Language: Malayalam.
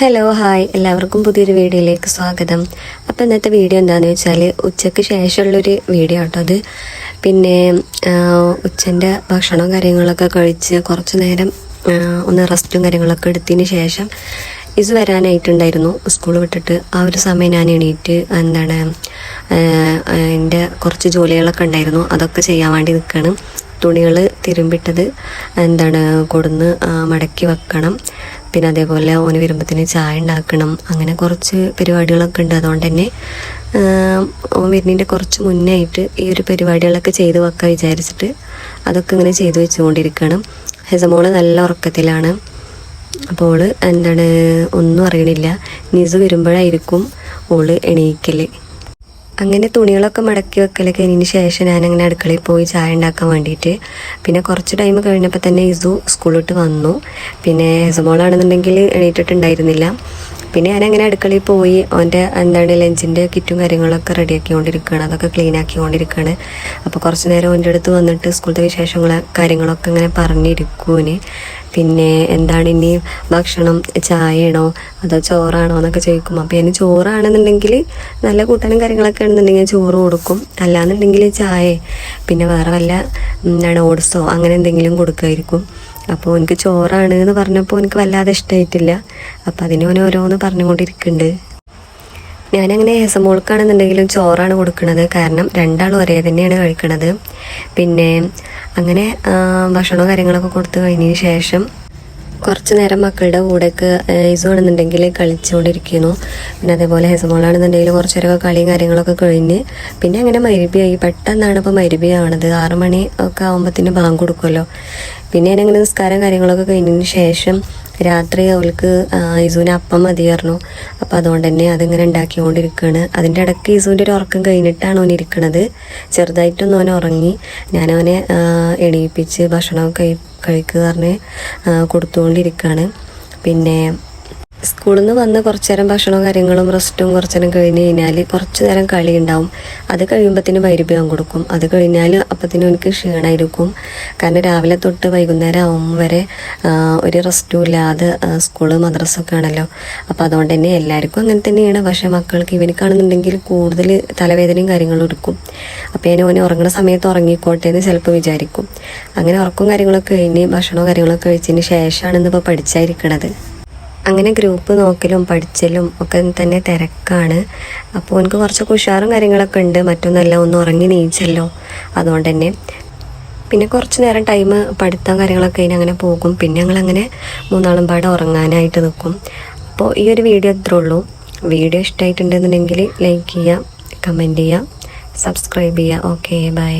ഹലോ ഹായ് എല്ലാവർക്കും പുതിയൊരു വീഡിയോയിലേക്ക് സ്വാഗതം. അപ്പോൾ ഇന്നത്തെ വീഡിയോ എന്താണെന്ന് വെച്ചാൽ ഉച്ചയ്ക്ക് ശേഷമുള്ളൊരു വീഡിയോ കേട്ടോ അത്. പിന്നെ ഉച്ചന്റെ ഭക്ഷണവും കാര്യങ്ങളൊക്കെ കഴിച്ച് കുറച്ച് നേരം ഒന്ന് റെസ്റ്റും കാര്യങ്ങളൊക്കെ എടുത്തതിന് ശേഷം ഇസ് വരാനായിട്ടുണ്ടായിരുന്നു. സ്കൂൾ വിട്ടിട്ട് ആ ഒരു സമയം ഞാൻ എണീറ്റ് എന്താണ് എന്റെ കുറച്ച് ജോലികളൊക്കെ ഉണ്ടായിരുന്നു. അതൊക്കെ ചെയ്യാൻ വേണ്ടി നിൽക്കണം തുണികൾ തിരുമ്പിട്ടത് എന്താണ് കൊടുന്ന് മടക്കി വെക്കണം. പിന്നെ അതേപോലെ ഓന് വരുമ്പത്തിന് ചായ ഉണ്ടാക്കണം. അങ്ങനെ കുറച്ച് പരിപാടികളൊക്കെ ഉണ്ട്. അതുകൊണ്ട് തന്നെ ഓൻ വരുന്നതിന്റെ കുറച്ച് മുന്നേ ആയിട്ട് ഈ ഒരു പരിപാടികളൊക്കെ ചെയ്ത് വെക്കാൻ വിചാരിച്ചിട്ട് അതൊക്കെ ഇങ്ങനെ ചെയ്തു വെച്ചുകൊണ്ടിരിക്കുകയാണ് ഹെസമോൾ നല്ല ഉറക്കത്തിലാണ്. അപ്പോൾ എന്താണ് ഒന്നും അറിയണില്ല. നിസ് വരുമ്പോഴായിരിക്കും ഓൾ എണീക്കൽ. അങ്ങനെ തുണികളൊക്കെ മടക്കി വെക്കലൊക്കെ കഴിഞ്ഞതിന് ശേഷം ഞാൻ അങ്ങനെ അടുക്കളയിൽ പോയി ചായ ഉണ്ടാക്കാൻ വേണ്ടിയിട്ട്. പിന്നെ കുറച്ച് ടൈം കഴിഞ്ഞപ്പോൾ തന്നെ ഇസു സ്കൂളിട്ട് വന്നു. പിന്നെ ഹെസമോളാണെന്നുണ്ടെങ്കിൽ എണീറ്റിട്ടുണ്ടായിരുന്നില്ല. പിന്നെ ഞാൻ അങ്ങനെ അടുക്കളയിൽ പോയി അവന്റെ എന്താണ് ലഞ്ചിന്റെ കിറ്റും കാര്യങ്ങളൊക്കെ റെഡിയാക്കിക്കൊണ്ടിരിക്കുകയാണ്. അതൊക്കെ ക്ലീൻ ആക്കിക്കൊണ്ടിരിക്കുകയാണ്. അപ്പോൾ കുറച്ച് നേരം അവന്റെ അടുത്ത് വന്നിട്ട് സ്കൂളിലെ വിശേഷങ്ങൾ കാര്യങ്ങളൊക്കെ ഇങ്ങനെ പറഞ്ഞിരിക്കൂന് പിന്നെ എന്താണ് ഇനി ഭക്ഷണം ചായയാണോ അതോ ചോറാണോ എന്നൊക്കെ ചോദിക്കും. അപ്പോൾ ഇനി ചോറാണെന്നുണ്ടെങ്കിൽ നല്ല കൂട്ടാനും കാര്യങ്ങളൊക്കെ ആണെന്നുണ്ടെങ്കിൽ ചോറ് കൊടുക്കും. അല്ലാന്നുണ്ടെങ്കിൽ ചായ പിന്നെ വേറെ വല്ല എന്താണ് ഓട്സോ അങ്ങനെ എന്തെങ്കിലും കൊടുക്കുമായിരിക്കും അപ്പോൾ എനിക്ക് ചോറാണ് എന്ന് പറഞ്ഞപ്പോൾ എനിക്ക് വല്ലാതെ ഇഷ്ടമായിട്ടില്ല അപ്പോൾ അതിന് ഓൻ ഓരോന്ന് പറഞ്ഞുകൊണ്ടിരിക്കുന്നുണ്ട് ഞാനങ്ങനെ ഏസമോൾക്കാണെന്നുണ്ടെങ്കിലും ചോറാണ് കൊടുക്കുന്നത് കാരണം രണ്ടാളും ഒരേ തന്നെയാണ് കഴിക്കുന്നത് പിന്നെ അങ്ങനെ ഭക്ഷണവും കാര്യങ്ങളൊക്കെ കൊടുത്തു കഴിഞ്ഞതിന് ശേഷം കുറച്ച് നേരം മക്കളുടെ കൂടെയൊക്കെ ഇസു ആണെന്നുണ്ടെങ്കിൽ കളിച്ചുകൊണ്ടിരിക്കുന്നു പിന്നെ അതേപോലെ ഹെസമോളാണെന്നുണ്ടെങ്കിൽ കുറച്ച് നേരമൊക്കെ കളിയും കാര്യങ്ങളൊക്കെ കഴിഞ്ഞ് പിന്നെ അങ്ങനെ മരുബിയായി പെട്ടെന്നാണ് ഇപ്പോൾ മരുബിയാവണത് ആറ് മണി ഒക്കെ ആകുമ്പോഴത്തേന് ബാങ്ക് കൊടുക്കുമല്ലോ പിന്നെ ഞാനങ്ങനെ നിസ്കാരം കാര്യങ്ങളൊക്കെ കഴിഞ്ഞതിന് ശേഷം രാത്രി അവൾക്ക് ഇസുവിന് അപ്പം മതിയായിരുന്നു. അപ്പം അതുകൊണ്ട് തന്നെ അതിങ്ങനെ ഉണ്ടാക്കിക്കൊണ്ടിരിക്കുകയാണ് അതിന്റെ ഇടയ്ക്ക് ഇസുവിന്റെ ഒരു ഉറക്കം കഴിഞ്ഞിട്ടാണ് അവൻ ഇരിക്കണത്. ചെറുതായിട്ടൊന്നും അവൻ ഉറങ്ങി. ഞാനവനെ എണീപ്പിച്ച് ഭക്ഷണം കഴി കഴിക്കുക പറഞ്ഞ് കൊടുത്തുകൊണ്ടിരിക്കുകയാണ് പിന്നെ സ്കൂളിൽ നിന്ന് വന്ന് കുറച്ച് നേരം ഭക്ഷണവും കാര്യങ്ങളും റെസ്റ്റും കുറച്ച് നേരം കഴിഞ്ഞ് കഴിഞ്ഞാൽ കുറച്ച് നേരം കളി ഉണ്ടാവും. അത് കഴിയുമ്പോഴത്തേന് വൈരുപ്യം കൊടുക്കും. അത് കഴിഞ്ഞാൽ അപ്പത്തിന് എനിക്ക് ക്ഷീണമായിരിക്കും കാരണം രാവിലെ തൊട്ട് വൈകുന്നേരം ആവും വരെ ഒരു റെസ്റ്റും ഇല്ലാതെ സ്കൂൾ മദ്രസൊക്കെ ആണല്ലോ. അപ്പോൾ അതുകൊണ്ട് തന്നെ എല്ലാവർക്കും അങ്ങനെ തന്നെയാണ്. പക്ഷേ മക്കൾക്ക് ഇവനക്കാണെന്നുണ്ടെങ്കിൽ കൂടുതൽ തലവേദനയും കാര്യങ്ങളും എടുക്കും. അപ്പോൾ ഞാൻ ഓന് ഉറങ്ങുന്ന സമയത്ത് ഉറങ്ങിക്കോട്ടെ എന്ന് ചിലപ്പോൾ വിചാരിക്കും. അങ്ങനെ ഉറക്കും കാര്യങ്ങളൊക്കെ കഴിഞ്ഞ് ഭക്ഷണവും കാര്യങ്ങളൊക്കെ കഴിച്ചതിന് ശേഷമാണ് ഇന്നിപ്പോൾ പഠിച്ചായിരിക്കണത്. അങ്ങനെ ഗ്രൂപ്പ് നോക്കലും പഠിച്ചലും ഒക്കെ തന്നെ തിരക്കാണ്. അപ്പോൾ എനിക്ക് കുറച്ചൊക്കെ ഉഷാറും കാര്യങ്ങളൊക്കെ ഉണ്ട്. മറ്റൊന്നല്ല ഒന്ന് ഉറങ്ങി നീച്ചല്ലോ. അതുകൊണ്ട് തന്നെ പിന്നെ കുറച്ച് നേരം ടൈം പഠിത്തം കാര്യങ്ങളൊക്കെ കഴിഞ്ഞ് അങ്ങനെ പോകും. പിന്നെ ഞങ്ങളങ്ങനെ മൂന്നാളും പാടെ ഉറങ്ങാനായിട്ട് നിൽക്കും അപ്പോൾ ഈ ഒരു വീഡിയോ ഇത്രേ ഉള്ളൂ. വീഡിയോ ഇഷ്ടമായിട്ടുണ്ടെന്നുണ്ടെങ്കിൽ ലൈക്ക് ചെയ്യുക കമന്റ് ചെയ്യുക സബ്സ്ക്രൈബ് ചെയ്യുക. Okay bye